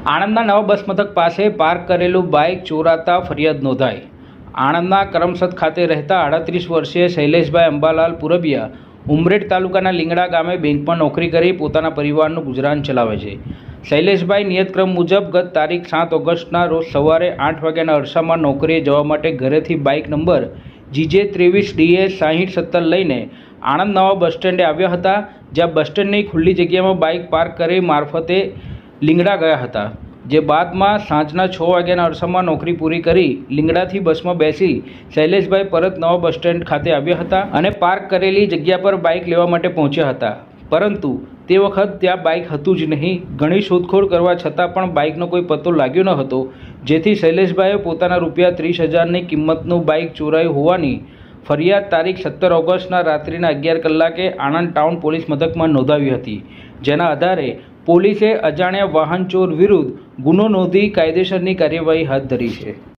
આણંદના નવા બસ મથક પાસે પાર્ક કરેલું બાઇક ચોરાતા ફરિયાદ નોંધાઈ. આણંદના કરમસદ ખાતે રહેતા આડત્રીસ વર્ષીય શૈલેષભાઈ અંબાલાલ પુરબિયા ઉમરેઠ તાલુકાના લીંગડા ગામે બેંકમાં નોકરી કરી પોતાના પરિવારનું ગુજરાન ચલાવે છે. શૈલેષભાઈ નિયતક્રમ મુજબ ગત તારીખ સાત ઓગસ્ટના રોજ સવારે આઠ વાગ્યાના અરસામાં નોકરીએ જવા માટે ઘરેથી બાઇક નંબર જીજે ત્રેવીસ ડીએ સાહીઠ સત્તર લઈને આણંદ નવા બસ સ્ટેન્ડે આવ્યા હતા, જ્યાં બસ સ્ટેન્ડની ખુલ્લી જગ્યામાં બાઇક પાર્ક કરી મારફતે લીંગડા ગયા હતા. જે બાદમાં સાંજના છ વાગ્યાના અરસામાં નોકરી પૂરી કરી લીંગડાથી બસમાં બેસી શૈલેષભાઈ પરત નવા બસ સ્ટેન્ડ ખાતે આવ્યા હતા અને પાર્ક કરેલી જગ્યા પર બાઇક લેવા માટે પહોંચ્યા હતા. પરંતુ તે વખત ત્યાં બાઇક હતું જ નહીં. ઘણી શોધખોળ કરવા છતાં પણ બાઇકનો કોઈ પત્તો લાગ્યો ન હતો. જેથી શૈલેષભાઈએ પોતાના રૂપિયા ત્રીસ હજારની કિંમતનું બાઇક ચોરાયું હોવાની ફરિયાદ તારીખ સત્તર ઓગસ્ટના રાત્રિના અગિયાર કલાકે આણંદ ટાઉન પોલીસ મથકમાં નોંધાવી હતી. જેના આધારે પોલીસે અજાણ્યા વાહનચોર વિરુદ્ધ ગુનો નોંધી કાયદેસરની કાર્યવાહી હાથ ધરી છે.